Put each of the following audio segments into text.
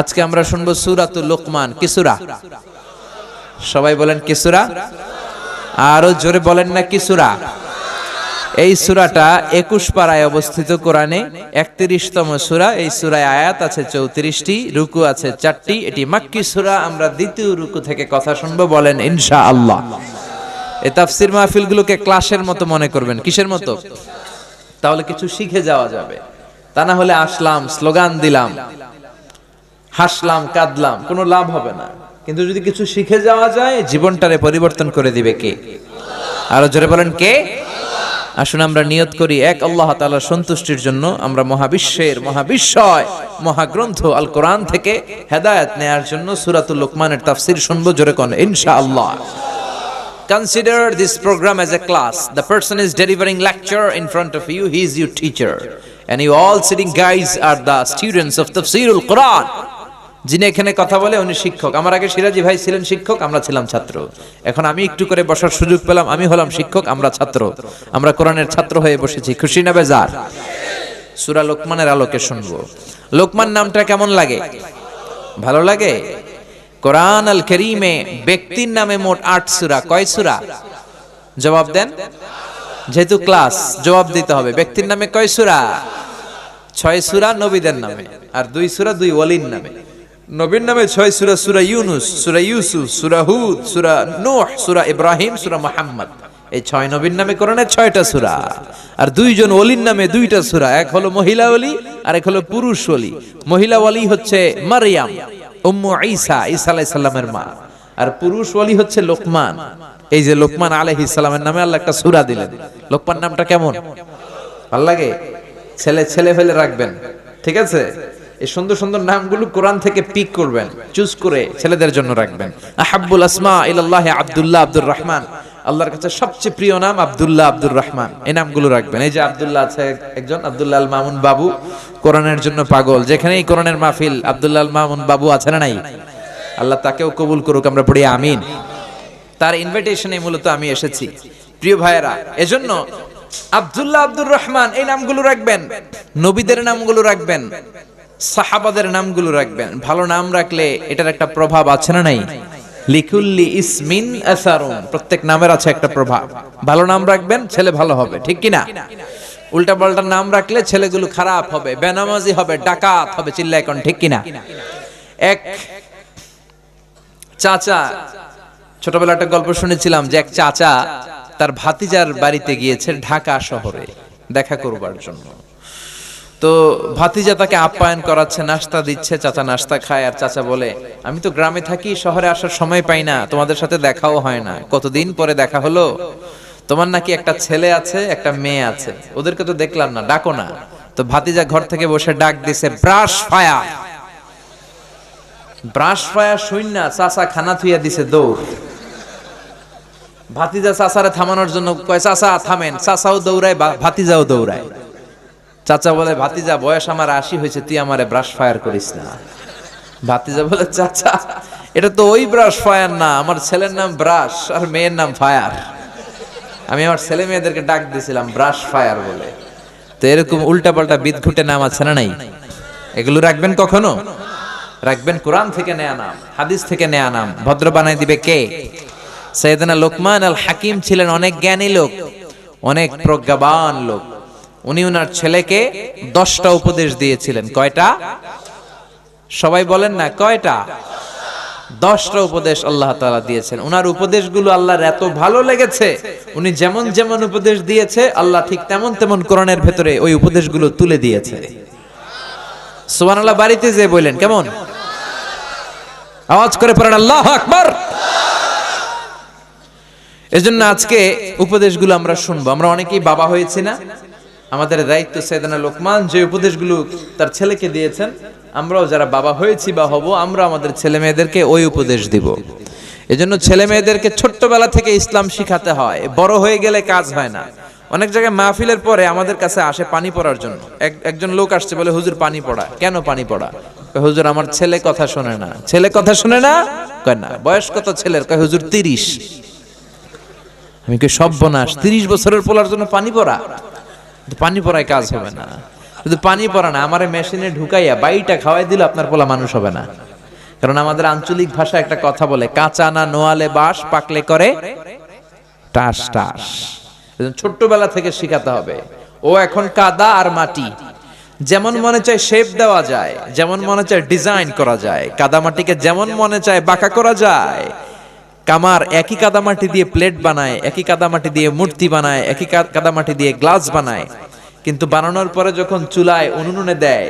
আজকে আমরা শুনব সুরাতুল লোকমান কিসুরা সবাই বলেন কিসুরা আরও জোরে বলেন না কিসুরা এই সুরাটা একুশ পাড়ায় অবস্থিত কোরআনে একত্রিশতম সুরা, এই সুরায় আয়াত আছে চৌত্রিশটি, রুকু আছে চারটি, এটি মাক্কি সুরা, আমরা দ্বিতীয় রুকু থেকে কথা শুনব, বলেন ইনশা আল্লাহ এই তাফসির মাহফিলগুলোকে ক্লাসের মতো মনে করবেন, কিসের মতো? তাহলে কিছু শিখে যাওয়া যাবে। তা না হলে আসলাম, স্লোগান দিলাম। হাসলাম, কাঁদলাম, কোনো লাভ হবে না কিন্তু যদি কিছু শিখে যাওয়া যায়, জীবনটারে পরিবর্তন করে দিবে কে আরও জোরে বলেন কে আসুন আমরা নিয়ত করি, এক আল্লাহ তাআলার সন্তুষ্টির জন্য আমরা মহাবিশ্বের মহাবিশ্বয়, মহাগ্রন্থ আল কোরআন থেকে হেদায়েত নেয়ার জন্য সূরাতুল লোকমানের তাফসীর শুনব জোরে কোন, ইনশাআল্লাহ Consider this program as a class. The person is delivering lecture in front of you. He is your teacher. And you all sitting, guys, are the students of Tafsirul Quran. যিনি এখানে কথা বলে উনি শিক্ষক। আমার আগে সিরাজি ভাই ছিলেন শিক্ষক, আমরা ছিলাম ছাত্র। এখন আমি একটু করে বসার সুযোগ পেলাম, আমি হলাম শিক্ষক, আমরা ছাত্র। আমরা কোরআনের ছাত্র হয়ে বসেছি। খুশি না বেজার? সুরা লোকমানের আলোকে শুনব। লোকমান নামটা কেমন লাগে? ভালো লাগে? কোরআন আল করিমে ব্যক্তির নামে মোট আট সুরা। কয় সুরা? জবাব দেন। যেহেতু ক্লাস, জবাব দিতে হবে। ব্যক্তির নামে কয় সুরা? ছয় সুরা নবীদের নামে, আর দুই সুরা দুই ওয়ালির নামে। নবীর নামে ছয় সুরা সুরা ইউনুস, সুরা ইউসুফ, সুরা হুদ, সুরা নূহ, সুরা ইব্রাহিম, সুরা মুহাম্মদ। এই ছয় নবীর নামে কোরআনের ছয়টা সুরা। আর দুইজন অলির নামে দুইটা সুরা। এক হলো মহিলা অলি আর এক হলো পুরুষ অলি মহিলা অলি হচ্ছে মারিয়াম, উম্মু ঈসা ঈসা আলাইহিস সালামের মা। আর পুরুষ অলি হচ্ছে লোকমান। এই যে লোকমান আলাইহিস সালামের নামে আল্লাহ একটা সুরা দিলেন। লোকমান নামটা কেমন? ভালো লাগে? ছেলে ছেলে ফেলে রাখবেন। ঠিক আছে? এই সুন্দর সুন্দর নামগুলো কোরআন থেকে পিক করবেন চুজ করে ছেলেদের জন্য রাখবেন। আহাব্বুল আসমা ইলাল্লাহি আব্দুল্লাহ আব্দুর রহমান, আল্লাহর কাছে সবচেয়ে প্রিয় নাম আব্দুল্লাহ আব্দুর রহমান, এই নামগুলো রাখবেন। এই যে আব্দুল্লাহ আছে একজন, আব্দুল্লাহ আল মামুন বাবু, কোরআনের জন্য পাগল। যেখানেই কোরআনের মাহফিল, আব্দুল্লাহ আল মামুন বাবু আছে না নাই? আল্লাহ তাকেও কবুল করুক, আমরা পড়ি আমিন। তার ইনভিটেশনে মূলত আমি এসেছি। প্রিয় ভাইয়েরা, এজন্য আব্দুল্লাহ আব্দুর রহমান, এই নামগুলো রাখবেন। নবীদের নামগুলো রাখবেন। সাহাবাদের নামগুলো রাখবেন। ভালো নাম রাখলে এটার একটা প্রভাব আছে না নাই? লিকুল্লি ইসমিন আসারুন, প্রত্যেক নামের আছে একটা প্রভাব। ভালো নাম রাখবেন, ছেলে ভালো হবে, ঠিক কি না উল্টা পাল্টা নাম রাখলে ছেলেগুলো খারাপ হবে, বেনামাজি হবে, ডাকাত হবে চিল্লা এখন ঠিক কিনা? এক চাচা, ছোটবেলা একটা গল্প শুনেছিলাম যে এক চাচা তার ভাতিজার বাড়িতে গিয়েছে ঢাকা শহরে, দেখা করবার জন্য। তো ভাতিজা তাকে আপ্যায়ন করাচ্ছে, নাস্তা দিচ্ছে, চাচা নাস্তা খায় আর চাচা বলে, আমি তো গ্রামে থাকি, শহরে আসার সময় পাই না, তোমাদের সাথে দেখাও হয় না। কতদিন পরে দেখা হলো? তোমার নাকি একটা ছেলে আছে, একটা মেয়ে আছে। ওদেরকে তো দেখলাম না, ডাকো না। তো ভাতিজা ঘর থেকে বসে ডাক দিছে, ব্রাশ ফায়া। ব্রাশ ফায়া শূন্য চাচা খানা থুইয়া দিছে দৌড়। ভাতিজা চাচারে থামানোর জন্য কয়, চাচা থামেন, চাচাও দৌড়ায় ভাতিজাও দৌড়ায়। চাচা বলে, ভাতিজা, বয়স আমার আশি হয়েছে, তুই আমারে ব্রাশ ফায়ার করিস না। ভাতিজা বলে, চাচা, এটা তো ওই ব্রাশ ফায়ার না, আমার ছেলের নাম ব্রাশ আর মেয়ের নাম ফায়ার আমি আমার ছেলে মেয়েদেরকে ডাক দিয়েছিলাম ব্রাশ ফায়ার বলে। তো এরকম উল্টাপাল্টা বিদঘুটে নাম আছে না নাই? এগুলো রাখবেন কখনো? রাখবেন কোরআন থেকে নেয়া নাম, হাদিস থেকে নেয়া নাম, ভদ্র বানাই দিবে কে? সৈয়দনা লোকমান আল হাকিম ছিলেন অনেক জ্ঞানী লোক, অনেক প্রজ্ঞাবান লোক। উনি ওনার ছেলেকে দশটা উপদেশ দিয়েছিলেন। কয়টা? সবাই বলেন না, কয়টা? দশটা উপদেশ আল্লাহ তালা দিয়েছেন। ওনার উপদেশগুলো আল্লাহর এত ভালো লেগেছে, উনি যেমন যেমন উপদেশ দিয়েছে, আল্লাহ ঠিক তেমন তেমন কোরআনের ভেতরে ওই উপদেশগুলো তুলে দিয়েছে। আল্লাহ বাড়িতে যে বললেন, কেমন? আওয়াজ করে পড়েন, আল্লাহ আকবার। এজন্য আজকে উপদেশগুলো আমরা শুনব। আমরা অনেকেই বাবা হয়েছি না আমাদের দায়িত্ব সেদানা লোকমান যে উপদেশগুলো তার ছেলেকে দিয়েছেন, আমরাও যারা বাবা হয়েছি বা হব, আমরা আমাদের ছেলে মেয়েদেরকে ওই উপদেশ দিব। এজন্য ছেলে মেয়েদেরকে ছোট্টবেলা থেকে ইসলাম শিখাতে হয়। বড় হয়ে গেলে কাজ হয় না। অনেক জায়গায় মাহফিলের পরে আমাদের কাছে আসে পানি পড়ার জন্য। একজন লোক আসছে বলে, হুজুর, পানি পড়া। কেন পানি পড়া? হুজুর, আমার ছেলে কথা শোনে না। ছেলে কথা শোনে না? কয়, না। বয়স কত ছেলের? কয়, হুজুর, তিরিশ। আমি কি সর্বনাশ, তিরিশ বছরের পোলার জন্য পানি পড়া? পানি পড়ায় কাজ হবে না। শুধু পানি পড়া না, আমারে মেশিনে ঢুকাইয়া বাইটা খাওয়াই দিল আপনার পোলা মানুষ হবে না। কারণ আমাদের আঞ্চলিক ভাষা একটা কথা বলে, কাঁচা না নোয়ালে বাস পাকলে করে টাস টাস। ছোট্টবেলা থেকে শিখাতে হবে, ও এখন কাদা আর মাটি। যেমন মনে চায় শেপ দেওয়া যায়, যেমন মনে চায় ডিজাইন করা যায় কাদামাটিকে যেমন মনে চায় বাঁকা করা যায় কামার একই কাদামাটি দিয়ে প্লেট বানায়, একই কাদামাটি দিয়ে মূর্তি বানায়, একই কাদামাটি দিয়ে গ্লাস বানায়। কিন্তু বানানোর পরে যখন চুলায় উনুনে দেয়,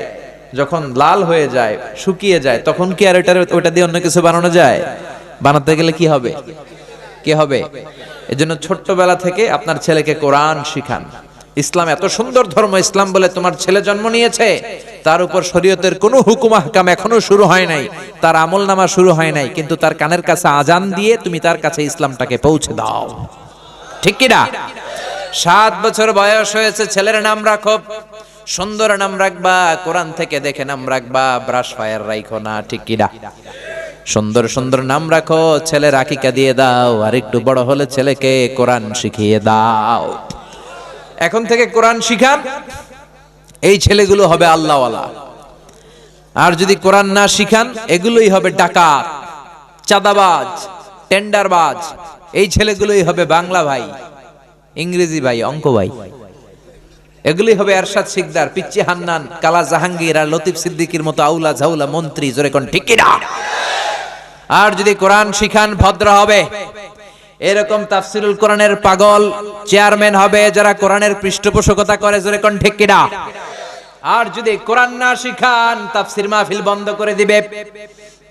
যখন লাল হয়ে যায়, শুকিয়ে যায়, তখন কি আর ওটার ওটা দিয়ে অন্য কিছু বানানো যায়? বানাতে গেলে কি হবে? কি হবে? এজন্য ছোট্টবেলা থেকে আপনার ছেলেকে কোরআন শিখান। ইসলাম এত সুন্দর ধর্ম, ইসলাম বলে তোমার ছেলে জন্ম নিয়েছে, তার উপর শরীয়তের কোনো হুকুম হাকাম এখনও শুরু হয় নাই, তার আমল নামা শুরু হয় নাই, কিন্তু তার কানের কাছে আজান দিয়ে তুমি তার কাছে ইসলামটাকে পৌঁছে দাও। ঠিক কিনা সাত বছর বয়স হয়েছে, ছেলের নাম রাখো সুন্দর নাম রাখবা, কোরআন থেকে দেখে নাম রাখবা, ব্রাশ ফায়ার রাখো না, ঠিক কিনা সুন্দর সুন্দর নাম রাখো ছেলে রাখিকা দিয়ে দাও, আর একটু বড় হলে ছেলেকে কোরআন শিখিয়ে দাও। এখন থেকে কোরআন শিখান এই ছেলেগুলো হবে আল্লাহওয়ালা। আর যদি কোরআন না শিখান, এগুলোই হবে ডাকাত, চাঁদাবাজ, টেন্ডারবাজ। এই ছেলেগুলোই হবে বাংলা ভাই, ইংরেজি ভাই, অঙ্ক ভাই। এগুলোই হবে এরশাদ শিকদার, পিচ্চি হান্নান, কালা জাহাঙ্গীর আর লতিফ সিদ্দিকির মতো আউলা ঝাউলা মন্ত্রী, জোরে কোন ঠিক কিনা? আর যদি কোরআন শিখান, ভদ্র হবে। এরকম তাফসিরুল কোরআনের পাগল চেয়ারম্যান হবে যারা কোরআনের পৃষ্ঠপোষকতা করে, জোরে কোন ঠিক আর যদি কোরআন না শিখান, তাফসির মাহফিল বন্ধ করে দিবে।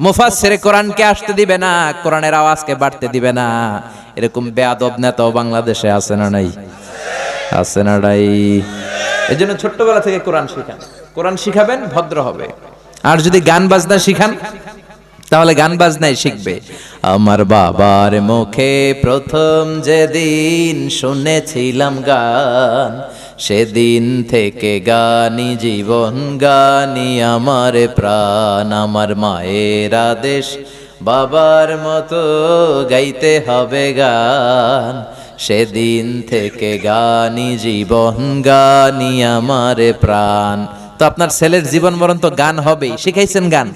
মুফাসসিরে কোরআনকে আসতে দিবে না, কোরআনের আওয়াজকে বাড়তে দিবে না। এরকম বেয়াদব নেতাও বাংলাদেশে আছে না নাই? আছে না নাই? এই জন্য ছোট্টবেলা থেকে কোরআন শিখান। কোরআন শিখাবেন, ভদ্র হবে। আর যদি গান বাজনা শিখান তাহলে গান বাজনাই শিখবে। আমার বাবার মুখে প্রথম যেদিন শুনেছিলাম গান, সেদিন থেকে গানি জীবন, গানি আমার প্রাণ, আমার মায়ের আদেশ, বাবার মতো গাইতে হবে গান। সেদিন থেকে গানি জীবন, গানি আমার প্রাণ। তো আপনার ছেলের জীবন মরণ তো গান হবেই, শিখাইছেন গান?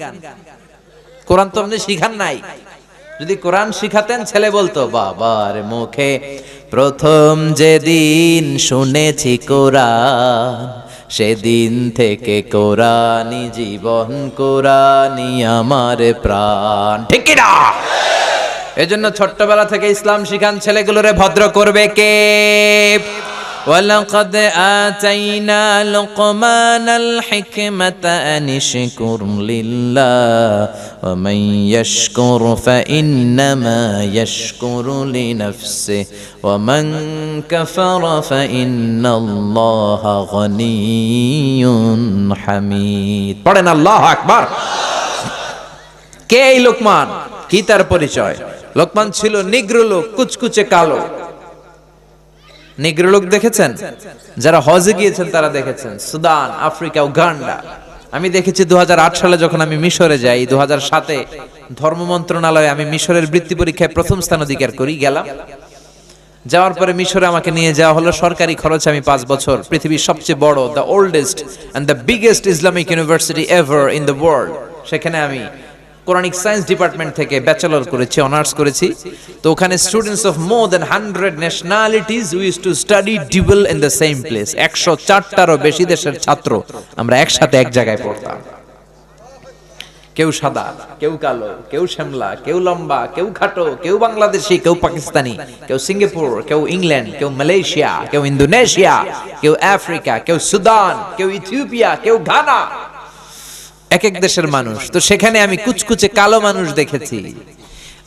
কোরআন তো আপনি শিখান নাই। যদি কোরআন শিখাতেন, ছেলে বলতো, বাবার মুখে প্রথম যেদিন শুনেছি কোরআন, সেদিন থেকে কোরআনই জীবন, কোরআনই আমার প্রাণ। ঠিক না? এজন্য ছোট্টবেলা থেকে ইসলাম শিখান ছেলেগুলোরে ভদ্র করবে কে? ولقد آتينا لقمان الحكمة أن اشكر لله ومن يشكر فإنما يشكر لنفسه ومن كفر فإن الله غني حميد পড়েন আল্লাহ আকবার কে এই লোকমান কি তার পরিচয় লোকমান ছিল নিগ্র লোক কুচকুচে কালো নিগ্র লোক দেখেছেন? যারা হজে গিয়েছেন তারা দেখেছেন। Sudan, Africa, Uganda. আমি দেখেছি দুহাজার আট সালে যখন আমি মিশরে যাই দু হাজার সাতে ধর্ম মন্ত্রণালয়ে আমি মিশরের বৃত্তি পরীক্ষায় প্রথম স্থান অধিকার করি, গেলাম। যাওয়ার পরে মিশরে আমাকে নিয়ে যাওয়া হলো। সরকারি খরচ আমি পাঁচ বছর। পৃথিবীর সবচেয়ে বড় the oldest and the biggest Islamic university ever in the world সেখানে আমি কোরআনিক সায়েন্স ডিপার্টমেন্ট থেকে ব্যাচেলর করেছি অনার্স করেছি। তো ওখানে students of more than hundred nationalities wish to study double in the same place একশো চারটারও বেশি দেশের ছাত্র আমরা একসাথে এক জায়গায় পড়তাম। কেউ সাদা, কেউ কালো, কেউ শ্যামলা, কেউ লম্বা, কেউ খাটো, কেউ বাংলাদেশি, কেউ পাকিস্তানি, কেউ সিঙ্গাপুর, কেউ ইংল্যান্ড, কেউ মালয়েশিয়া, কেউ ইন্দোনেশিয়া, কেউ আফ্রিকা, কেউ সুদান, কেউ ইথিওপিয়া, কেউ ঘানা এক এক দেশের মানুষ। তো সেখানে আমি কুচকুচে কালো মানুষ দেখেছি।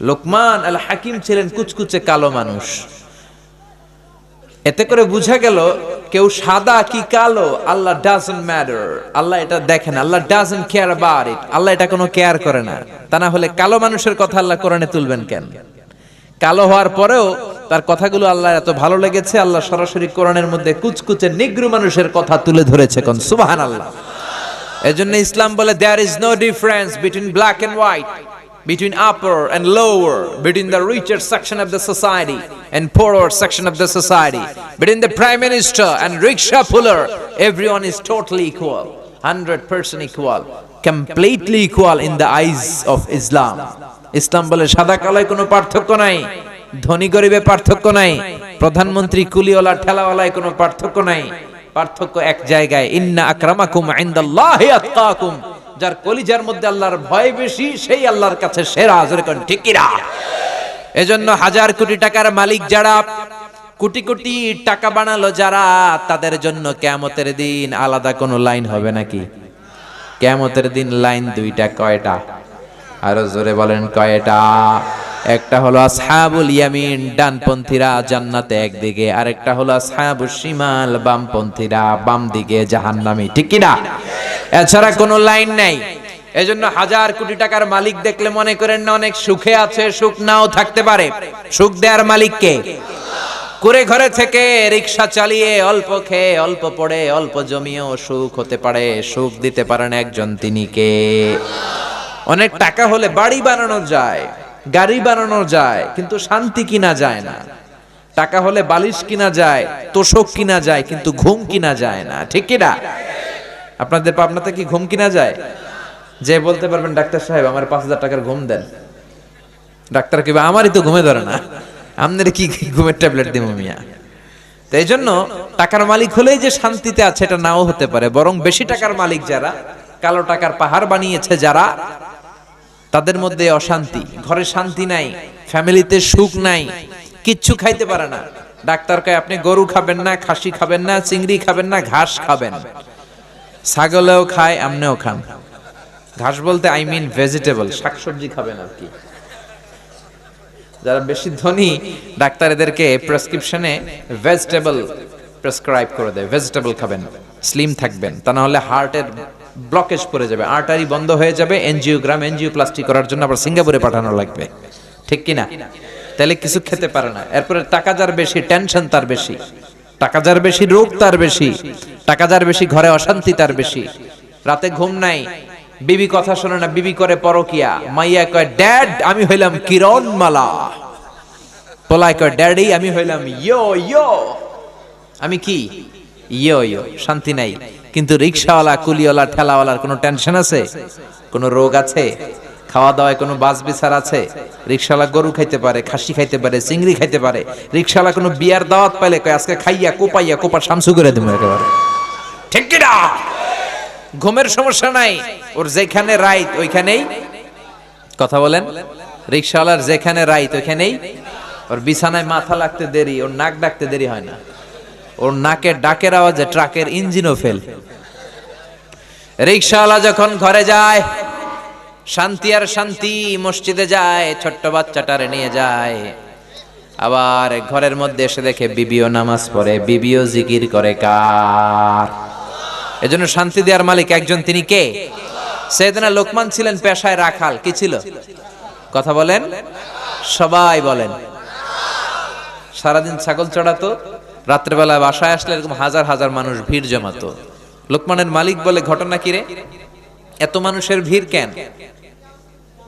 লোকমান আল হাকিম ছিলেন কুচকুচে কালো মানুষ। এতে করে বোঝা গেল, কেউ সাদা কি কালো, আল্লাহ ম্যাটার আল্লাহ এটা দেখেন, আল্লাহ কেয়ার অ্যাবাউট ইট আল্লাহ এটা কোনো কেয়ার করে না। তা না হলে কালো মানুষের কথা আল্লাহ কোরআনে তুলবেন কেন? কালো হওয়ার পরেও তার কথাগুলো আল্লাহ এত ভালো লেগেছে, আল্লাহ সরাসরি কোরআনের মধ্যে কুচকুচে নিগ্রু মানুষের কথা তুলে ধরেছে কোন? সুবাহান আল্লাহ এজন্য ইসলাম বলে there is no difference between black and white between upper and lower, between the richer section of the society and poorer section of the society, between the prime minister and rickshaw puller, everyone is totally equal, 100% equal, completely equal in the eyes of Islam. Islam বলে সাদা কালায় কোনো পার্থক্য নাই ধনী গরিবে পার্থক্য নাই প্রধানমন্ত্রী কুলিওয়ালা ঠেলাওয়ালায় কোনো পার্থক্য নাই পার্থক্য এক জায়গায়, ইন্না আকরামাকুম ইনদাল্লাহি আতকাকুম। যার কলিজার মধ্যে আল্লাহর ভয় বেশি, সেই আল্লাহর কাছে সেরা, জোরে কোন, ঠিক কিনা? এজন্য হাজার কোটি টাকার মালিক যারা, কোটি কোটি টাকা বানালো যারা, তাদের জন্য কেয়ামতের দিন আলাদা কোনো লাইন হবে নাকি? কেয়ামতের দিন লাইন দুইটা, কয়টা? আরও জোরে বলেন, কয়টা? একটা হলো আসহাবুল ইয়ামিন, ডানপন্থীরা জান্নাতে একদিকে, আরেকটা হলো আসহাবুল শিমাল, বামপন্থীরা বাম দিকে জাহান্নামী। ঠিক কি না এছাড়া কোনো লাইন নাই। এজন্য হাজার কোটি টাকার মালিক দেখলে মনে করেন না অনেক সুখে আছে, সুখ নাও থাকতে পারে। সুখ দেওয়ার মালিক কে? করে ঘরে থেকে রিক্সা চালিয়ে অল্প খেয়ে, অল্প পড়ে, অল্প জমিয়েও সুখ হতে পারে। সুখ দিতে পারেন একজন, তিনি কে? অনেক টাকা হলে বাড়ি বানানো যায়। গাড়ি বানানো যায়, কিন্তু শান্তি কিনা যায় না। টাকা হলে বালিশ কিনা যায়, তোষক কিনা যায়, কিন্তু ঘুম কিনা যায় না। ঠিক কিনা? আপনাদের পাবনাতে কি ঘুম কিনা যায়? যে বলতে পারবেন, ডাক্তার সাহেব, আমার পাঁচ হাজার টাকার ঘুম দেন। ডাক্তার কি আমারই তো ঘুমে ধরে না। আপনার কি ঘুমের ট্যাবলেট দিব মিয়া? তো এই জন্য টাকার মালিক হলেই যে শান্তিতে আছে, এটা নাও হতে পারে। বরং বেশি টাকার মালিক যারা, কালো টাকার পাহাড় বানিয়েছে যারা তাদের মধ্যে অশান্তি, ঘরে শান্তি নাই, ফ্যামিলিতে সুখ নাই, কিচ্ছু খাইতে পারে না। ডাক্তার কয়, আপনি গরু খাবেন না, খাসি খাবেন না, চিংড়ি খাবেন না, ঘাস খাবেন। ছাগলেও খায় আপনিও খান। ঘাস বলতে আই মিন ভেজিটেবল শাকসবজি খাবেন আর কি। যারা বেশি ধনী, ডাক্তার এদেরকে প্রেসক্রিপশনে ভেজিটেবল প্রেসক্রাইব করে দেয়। ভেজিটেবল খাবেন স্লিম থাকবেন, তা না হলে হার্টের ব্লকেজ পড়ে যাবে আর্টারি বন্ধ হয়ে যাবে এনজিওগ্রাম এনজিওপ্লাস্টি করার জন্য আবার সিঙ্গাপুরে পাঠানো লাগবে। ঠিক কিনা? তাহলে কিছু খেতে পারে না। এরপরে টাকা যার বেশি টেনশন তার বেশি। টাকা যার বেশি, রোগ তার বেশি। টাকা যার বেশি, ঘরে অশান্তি তার বেশি। রাতে ঘুম নাই। বিবি কথা শোনে না, বিবি করে পরকিয়া। মাইয়া কয় ড্যাড আমি হইলাম কিরণ মালা পোলায় কয় ড্যাডি আমি হইলাম ইয়ো ইয়ো। আমি কি? ইয়ো ইয়ো। শান্তি নাই। কিন্তু রিক্সাওয়ালা কুলিওয়ালা, ঠেলাওয়ালার কোনো টেনশন আছে? কোনো রোগ আছে? খাওয়া দাওয়ায় কোনো বাস বিচার আছে? রিক্সাওয়ালা গরু খাইতে পারে, খাসি খাইতে পারে, চিংড়ি খাইতে পারে। রিক্সাওয়ালা কোনো বিয়ার দাওয়াত পাইলে আজকে খাইয়া, কোপাইয়া, কোপা শামসু করে দেবো একেবারে। ঠিক কিনা? ঘুমের সমস্যা নাই। ওর যেখানে রাইত ওইখানেই। কথা বলেন? রিক্সাওয়ালার যেখানে রাইত ওইখানেই। ওর বিছানায় মাথা লাগতে দেরি, ওর নাক ডাকতে দেরি হয় না। ওর নাকের ডাকের আওয়াজে ট্রাকের ইঞ্জিনও ফেল রিক্সাওয়ালা যখন ঘরে যায় শান্তি আর শান্তি মসজিদে যায়, ছোট্ট বাচ্চাটারে নিয়ে যায়। আবার ঘরের মধ্যে এসে দেখে বিবিও নামাজ পড়ে, বিবিও জিকির করে কার? এজন্য শান্তি দেওয়ার মালিক একজন, তিনি কে? সেদিনা লোকমান ছিলেন পেশায় রাখাল, কি ছিল? কথা বলেন? সবাই বলেন। সারাদিন ছাগল চড়াতো? রাত্রেবেলা বাসায় আসলে এরকম হাজার হাজার মানুষ ভিড় জমাতো। লোকমানের মালিক বলে, ঘটনা কি রে? এত মানুষের ভিড় কেন?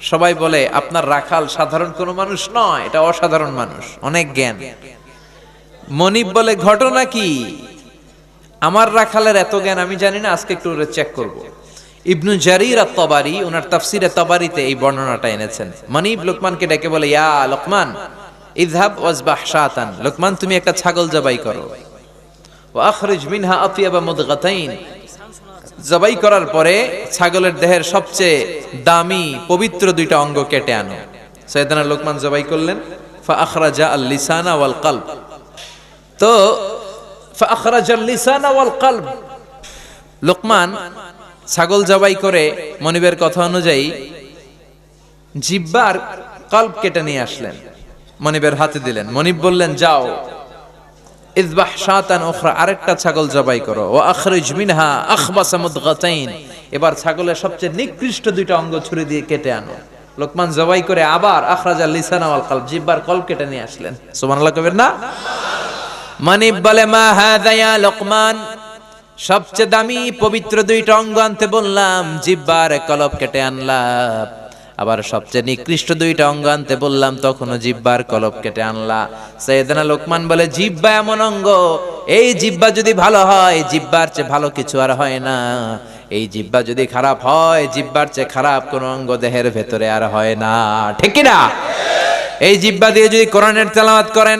সবাই বলে, আপনার রাখাল সাধারণ কোনো মানুষ নয়, এটা অসাধারণ মানুষ, অনেক জ্ঞান। মনিব বলে, ঘটনা কি? আমার রাখালের এত জ্ঞান আমি জানি না, আজকে একটু চেক করব। ইবনু জারির আর তবারি ওনার তাফসিরে তবারিতে এই বর্ণনাটা এনেছেন। মনিব লোকমানকে ডেকে বলে, ইয়া লোকমান ইযহাব ওয়াজবাহ শাতান লোকমান, তুমি একটা ছাগল জবাই করো। ওয়া আখরিজ মিনহা আতিয়াবা মুদগাতাইন। জবাই করার পরে ছাগলের দেহের সবচেয়ে দামি, পবিত্র দুইটা অঙ্গ কেটে আনো। সৈয়দানা লোকমান জবাই করলেন ফা আখরাজা আল লিসানা ওয়াল কলব তো ফা আখরাজা আল লিসানা ওয়াল কলব লোকমান ছাগল জবাই করে মনিবের কথা অনুযায়ী জিব্বার কল্প কেটে নিয়ে আসলেন। মনিবের হাতে দিলেন। মনিব বললেন, যাও। ছাগল জবাই করো। ও ছাগলের সবচেয়ে নিকৃষ্ট দুইটা অঙ্গ ছুরি দিয়ে কেটে আনো। লোকমান জবাই করে আবার আখরাজা লিসানা জিব্বার কেটে নিয়ে আসলেন। মানিব বলে, মা লোকমান? সবচেয়ে দামি পবিত্র দুইটা অঙ্গ আনতে বললাম, জিব্বার কলব কেটে আনলাম। আবার সবচেয়ে নিকৃষ্ট দুইটা অঙ্গ আনতে বললাম, তখনও জিব্বার কলপ কেটে আনলা। সৈয়দনা লোকমান বলে, জিব্বা এমন অঙ্গ, এই জিব্বা যদি ভালো হয়, জিব্বার চেয়ে ভালো কিছু আর হয় না। এই জিব্বা যদি খারাপ হয়, জিব্বার চেয়ে খারাপ কোনো অঙ্গ দেহের ভেতরে আর হয় না। ঠিক না এই জিব্বা দিয়ে যদি কোরআনের তেলাওয়াত করেন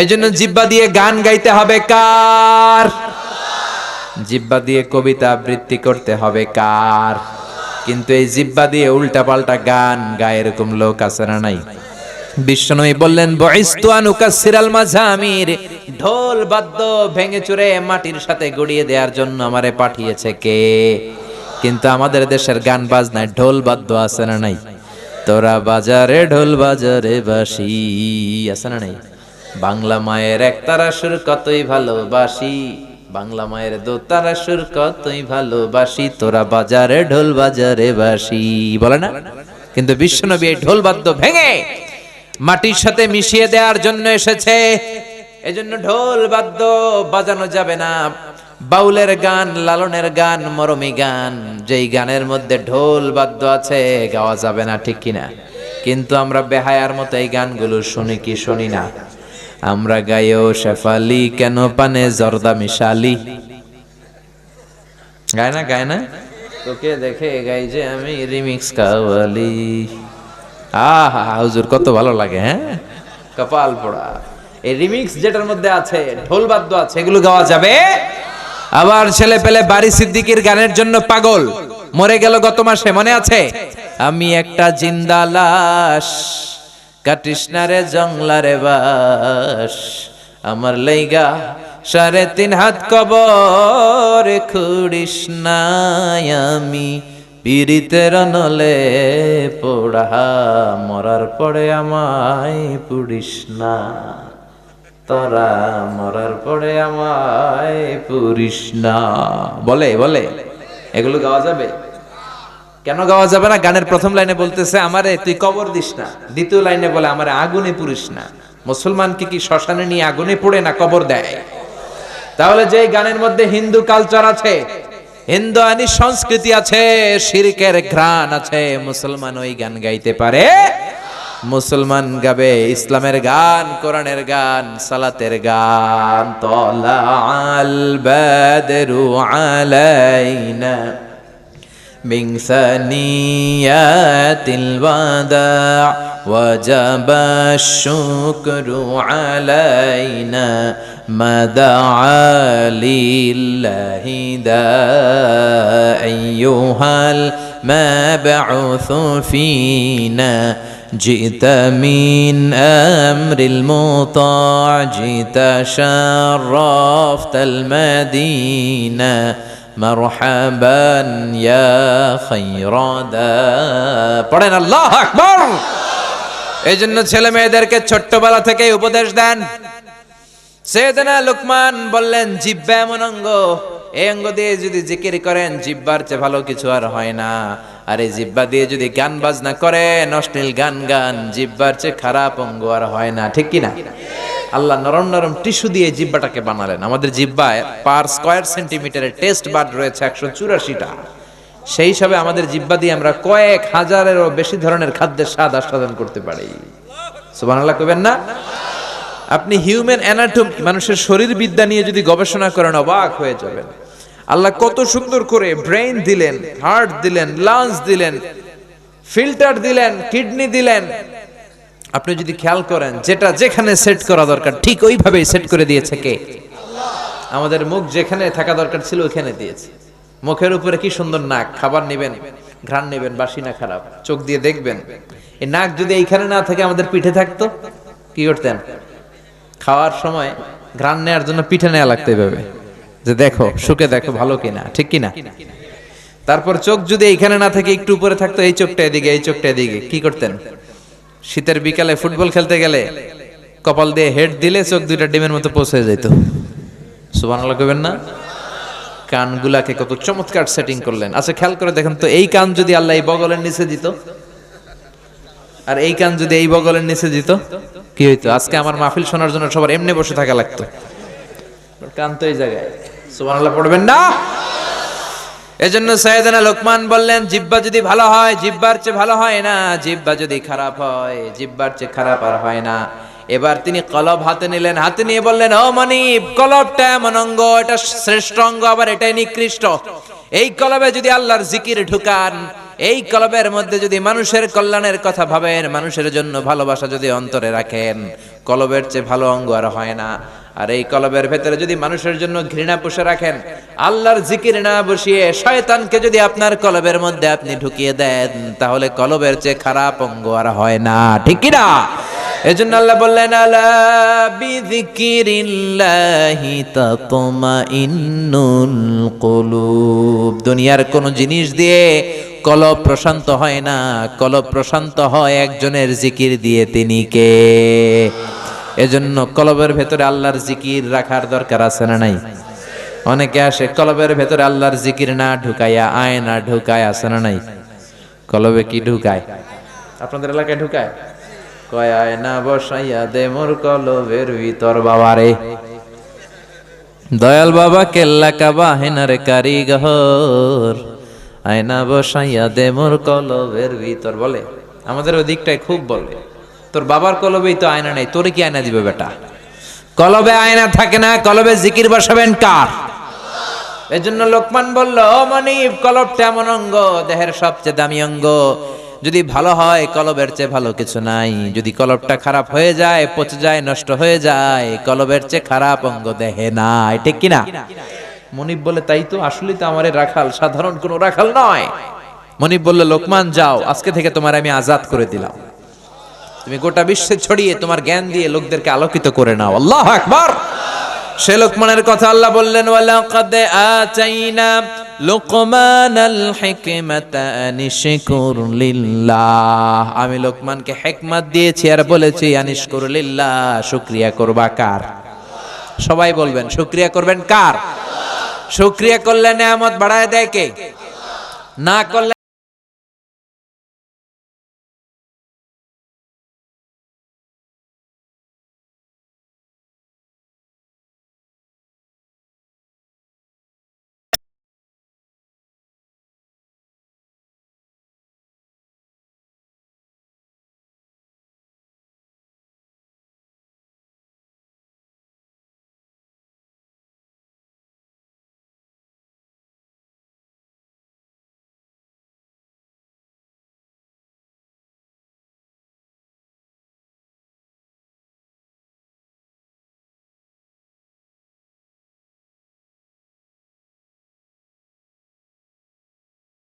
এই জন্য জিব্বা দিয়ে গান গাইতে হবে কার? জিব্বা দিয়ে কবিতা আবৃত্তি করতে হবে কার? কিন্তু এই জিব্বা দিয়ে উল্টাপাল্টা গান গায়ে এরকম লোক আছে না নাই? বিশ্বনবী বললেন আনুকাসিরাল মাঝামির, ঢোল বাদ্য ভেঙে চুরে মাটির সাথে গড়িয়ে দেওয়ার জন্য আমারে পাঠিয়েছে কে? কিন্তু আমাদের দেশের গান বাজনায় ঢোল বাদ্য আছে না নাই? তোরা বাজারে ঢোল বাজারে বাসি আছে না নাই? বাংলা মায়ের একতারা সুর কতই ভালোবাসি। বাংলা মায়ের দোতারা সুর কতই ভালোবাসি। তোরা বাজারে ঢোল বাজারে বাসি। বলে না? কিন্তু বিশ্বনবী এই ঢোল বাদ্য ভেঙে মাটির সাথে মিশিয়ে দেওয়ার জন্য এসেছে। এজন্য ঢোল বাদ্য বাজানো যাবে না। বাউলের গান, লালনের গান, মরমি গান, যেই গানের মধ্যে ঢোল বাদ্য আছে, গাওয়া যাবে না, ঠিক কিনা? কিন্তু আমরা বেহায়ার মতো এই গানগুলো শুনি কি শুনি না। আমরা গায়েও শেফালি, কেন পানে জর্দা মিশালি? গায় না গায় না? তোকে দেখে গাই যে আমি রিমিক্স কাওয়ালি। আহা, হুজুর, কত ভালো লাগে হ্যাঁ? কপাল পোড়া। এই রিমিক্স যেটার মধ্যে আছে, ঢোল বাদ্য আছে, এগুলো গাওয়া যাবে? আবার ছেলে পেলে বাড়ি সিদ্দিকির গানের জন্য পাগল। মরে গেল গত মাসে, মনে আছে? আমি একটা জিন্দা লাশ। কাটিস জংলারে বাস। আমার লেগা সাড়ে তিন হাত কবর, খুড়িস নাই আমি। পীড়িতের নলে পোড়া মরার পরে আমায় পুড়িস না। তোরা মরার পরে আমায় পুরিস না। বলে বলে, এগুলো গাওয়া যাবে? কেন গাওয়া যাবে না? গানের প্রথম লাইনে বলতেছে, আমারে তুই কবর দিস না। দ্বিতীয় লাইনে বলে, আমারে আগুনে পুরিস না। মুসলমানকে কি শ্মশানে নিয়ে আগুনে পড়ে না কবর দেয়? তাহলে যে গানের মধ্যে হিন্দু কালচার আছে, হিন্দু আনি সংস্কৃতি আছে, শিরকের ঘ্রাণ আছে, মুসলমান ওই গান গাইতে পারে? মুসলমান গাবে ইসলামের গান, কোরআনের গান, সালাতের গান, তলা আল বাদরু আলাইনা। من ثنيات الوداع وجب الشكر علينا ما دعا لله دا أيها المبعوث فينا. جئت من أمر المطاع جئت شرفت المدينة. মারহাবান ইয়া খাইরাদা পড়েন, আল্লাহ আকবার! এই জন্য ছেলে মেয়েদেরকে ছোট্টবেলা থেকে উপদেশ দেন। সেদনা লুকমান বললেন, জিব্বা এমন অঙ্গ। এই অঙ্গ দিয়ে যদি জিকির করেন, জিব্বার চেয়ে ভালো কিছু আর হয় না। আর এই জিব্বা দিয়ে যদি গান বাজনা করেন, অশ্লীল গান গান, জিব্বার চেয়ে খারাপ অঙ্গ আর হয় না। ঠিক কিনা? না আল্লাহ নরম নরম টিস্যু দিয়ে জিব্বাটাকে বানালেন। আমাদের জিব্বায় পার স্কয়ার সেন্টিমিটারের টেস্ট বার রয়েছে একশো চুরাশিটা। সেই হিসাবে আমাদের জিব্বা দিয়ে আমরা কয়েক হাজারেরও বেশি ধরনের খাদ্যের স্বাদ আস্বাদন করতে পারি। সুবহানাল্লাহ কবেন না? আপনি হিউম্যান অ্যানাটমি মানুষের শরীর বিদ্যা নিয়ে যদি গবেষণা করেন, অবাক হয়ে যাবেন। আল্লাহ কত সুন্দর করে ব্রেন দিলেন হার্ট দিলেন লাংস দিলেন ফিল্টার দিলেন কিডনি দিলেন আপনি যদি খেয়াল করেন, যেটা যেখানে সেট করা দরকার, ঠিক ওইভাবেই সেট করে দিয়েছে কে? আমাদের মুখ যেখানে থাকা দরকার ছিল ওইখানে দিয়েছে। মুখের উপরে কি সুন্দর নাক, খাবার নেবেন, ঘ্রাণ নেবেন, বাসি না খারাপ, চোখ দিয়ে দেখবেন। এই নাক যদি এইখানে না থাকে, আমাদের পিঠে থাকতো? কি করতেন? খাওয়ার সময় ঘ্রাণ নেওয়ার জন্য পিঠে নেওয়া লাগতে এভাবে। যে দেখো সুখে দেখো ভালো কিনা, ঠিক কিনা? তারপর চোখ যদি এইখানে না থাকে, একটু উপরে থাকতো, এই চোখটা এদিকে, এই চোখটা এদিকে, কি করতেন? শীতের বিকালে ফুটবল খেলতে গেলে কপাল দিয়ে হেড দিলে চোখ দুইটা ডিমের মতো পৌঁছে যেত সুবহানাল্লাহ কইবেন না? কানগুলাকে কত চমৎকার সেটিং করলেন। আচ্ছা খেয়াল করে দেখেন তো, এই কান যদি আল্লাহ এই বগলের নিচে দিত, আর এই কান যদি এই বগলের নিচে দিত, কি হইতো? আজকে আমার মাহফিল শোনার জন্য সবার এমনি বসে থাকা লাগতো। কান তো এই জায়গায়। সুবহানাল্লাহ পড়বেন না? এজন্য সৈয়দনা লোকমান বললেন, জিব্বা যদি ভালো হয়, জিব্বার চেয়ে ভালো হয় না, জিব্বা যদি খারাপ হয়, জিব্বার চেয়ে খারাপ আর হয় না। এবার তিনি কলব হাতে নিলেন, হাতে নিয়ে বললেন, ও মনিব, কলবটা এমন অঙ্গ, এটা শ্রেষ্ঠ অঙ্গ, আবার এটাই নিকৃষ্ট। এই কলবে যদি আল্লাহর জিকির ঢুকান, এই কলবের মধ্যে যদি মানুষের কল্যাণের কথা ভাবেন, মানুষের জন্য ভালোবাসা যদি অন্তরে রাখেন, কলবের চেয়ে ভালো অঙ্গ আর হয় না। আর এই কলবের ভেতরে যদি মানুষের জন্য ঘৃণা পুষে রাখেন, আল্লাহর জিকির না বসিয়ে শয়তানকে যদি আপনার কলবের মধ্যে আপনি ঢুকিয়ে দেন, তাহলে কলবের চেয়ে খারাপ অঙ্গ আর হয় না। ঠিক কি না? এজন্য আল্লাহ বললেন, আলা বিযিকিরিল্লাহি তাতমাইন্নুল কুলুব। দুনিয়ার কোন জিনিস দিয়ে কলব প্রশান্ত হয় না। কলব প্রশান্ত হয় একজনের জিকির দিয়ে তিনি কে? এজন্য কলবের ভেতরে আল্লাহর জিকির রাখার দরকার আছে না নাই? অনেকে আসে, কলবের ভেতরে আল্লাহর জিকির না ঢুকাইয়া আয় না ঢুকায় আছে না নাই? কলবে কি ঢুকায়? আপনাদের এলাকায় ঢুকায়? কয় আয় না বসাইয়া দে মোর কলবের ভিতর বাবারে। দয়াল বাবা কেল্লা কাবা হেনার কারিগর। আয়না বসাইয়া দে মোর কলবের ভিতর, বলে। আমাদের ওই দিকটায় খুব বলে। তোর বাবার কলবেই তো আয়না নেই, তোরে কি আয়না দিবে বেটা? কলবে আয়না থাকে না, কলবে জিকির বসাবেন কার? এজন্য লোকমান বলল মনিব, কলবটা এমন অঙ্গ, দেহের সবচেয়ে দামি অঙ্গ। যদি ভালো হয়, কলবের চেয়ে ভালো কিছু নাই। যদি কলবটা খারাপ হয়ে যায়, পচে যায়, নষ্ট হয়ে যায়, কলবের চেয়ে খারাপ অঙ্গ দেহে নাই। ঠিক কিনা? মনিব বলে, তাই তো, আসলেই তো আমারে রাখাল, সাধারণ কোনো রাখাল নয়। মনিব বললে, লোকমান, যাও, আজকে থেকে তোমার আমি আজাদ করে দিলাম। তুমি গোটা বিশ্বে ছড়িয়ে তোমার জ্ঞান দিয়ে লোকদেরকে আলোকিত করে নাও। আল্লাহ আকবার। সে লোকমানের কথা আল্লাহ বললেন আমি লোকমানকে হিকমত দিয়েছি আর বলেছি, আনিশকুর লিল্লাহ, শুকরিয়া করবা কার? সবাই বলবেন, শুকরিয়া করবেন কার? শুকরিয়া করলে নেয়ামত বাড়ায় দেয় কে? না করলে